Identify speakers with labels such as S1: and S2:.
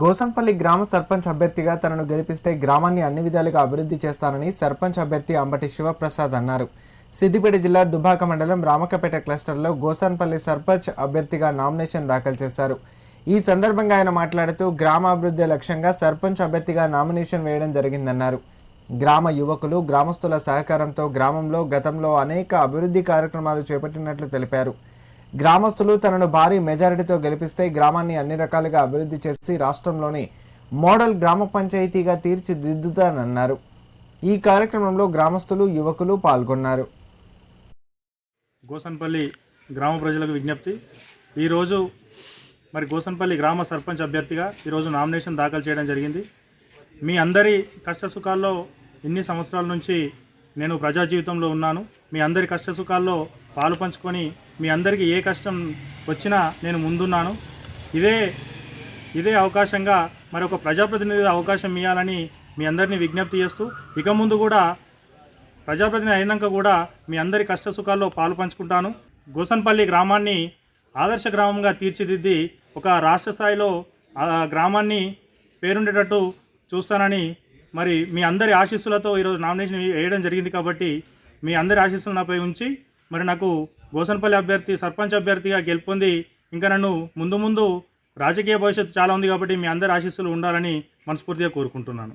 S1: గోసంపల్లి గ్రామ సర్పంచ్ అభ్యర్థిగా తనను గెలిపిస్తే గ్రామాన్ని అన్ని విధాలుగా అభివృద్ధి చేస్తానని సర్పంచ్ అభ్యర్థి అంబటి శివప్రసాద్ అన్నారు. సిద్దిపేట జిల్లా దుబాక మండలం రామకపేట క్లస్టర్లో గోసన్పల్లి సర్పంచ్ అభ్యర్థిగా నామినేషన్ దాఖలు చేశారు. ఈ సందర్భంగా ఆయన మాట్లాడుతూ గ్రామాభివృద్ధి లక్ష్యంగా సర్పంచ్ అభ్యర్థిగా నామినేషన్ వేయడం జరిగిందన్నారు. గ్రామ యువకులు గ్రామస్తుల సహకారంతో గ్రామంలో గతంలో అనేక అభివృద్ధి కార్యక్రమాలు చేపట్టినట్లు తెలిపారు. గ్రామస్తులు తనను భారీ మెజారిటీతో గెలిపిస్తే గ్రామాన్ని అన్ని రకాలుగా అభివృద్ధి చేసి రాష్ట్రంలోని మోడల్ గ్రామ పంచాయతీగా తీర్చిదిద్దుతానన్నారు. ఈ కార్యక్రమంలో గ్రామస్తులు యువకులు పాల్గొన్నారు.
S2: గోసన్పల్లి గ్రామ ప్రజలకు విజ్ఞప్తి. ఈరోజు మరి గోసన్పల్లి గ్రామ సర్పంచ్ అభ్యర్థిగా ఈరోజు నామినేషన్ దాఖలు చేయడం జరిగింది. మీ అందరి కష్టసుఖాల్లో ఇన్ని సంవత్సరాల నుంచి నేను ప్రజా జీవితంలో ఉన్నాను మీ అందరి కష్టసుఖాల్లో పాలు పంచుకొని మీ అందరికీ ఏ కష్టం వచ్చినా నేను ముందున్నాను. ఇదే ఇదే అవకాశంగా మరి ఒక ప్రజాప్రతినిధి అవకాశం ఇవ్వాలని మీ అందరినీ విజ్ఞప్తి చేస్తూ ఇక ముందు కూడా ప్రజాప్రతినిధి అయినాక కూడా మీ అందరి కష్ట సుఖాల్లో పాలు పంచుకుంటాను. గోసన్పల్లి గ్రామాన్ని ఆదర్శ గ్రామంగా తీర్చిదిద్ది ఒక రాష్ట్ర స్థాయిలో ఆ గ్రామాన్ని పేరుండేటట్టు చూస్తానని మరి మీ అందరి ఆశీస్సులతో ఈరోజు నామినేషన్ వేయడం జరిగింది కాబట్టి మీ అందరి ఆశీస్సులు నాపై ఉంచి మరి నాకు గోసన్పల్లి అభ్యర్థి సర్పంచ్ అభ్యర్థిగా గెలుపొంది ఇంకా నన్ను ముందు ముందు రాజకీయ భవిష్యత్తు చాలా ఉంది కాబట్టి మీ అందరి ఆశీస్సులు ఉండాలని మనస్ఫూర్తిగా కోరుకుంటున్నాను.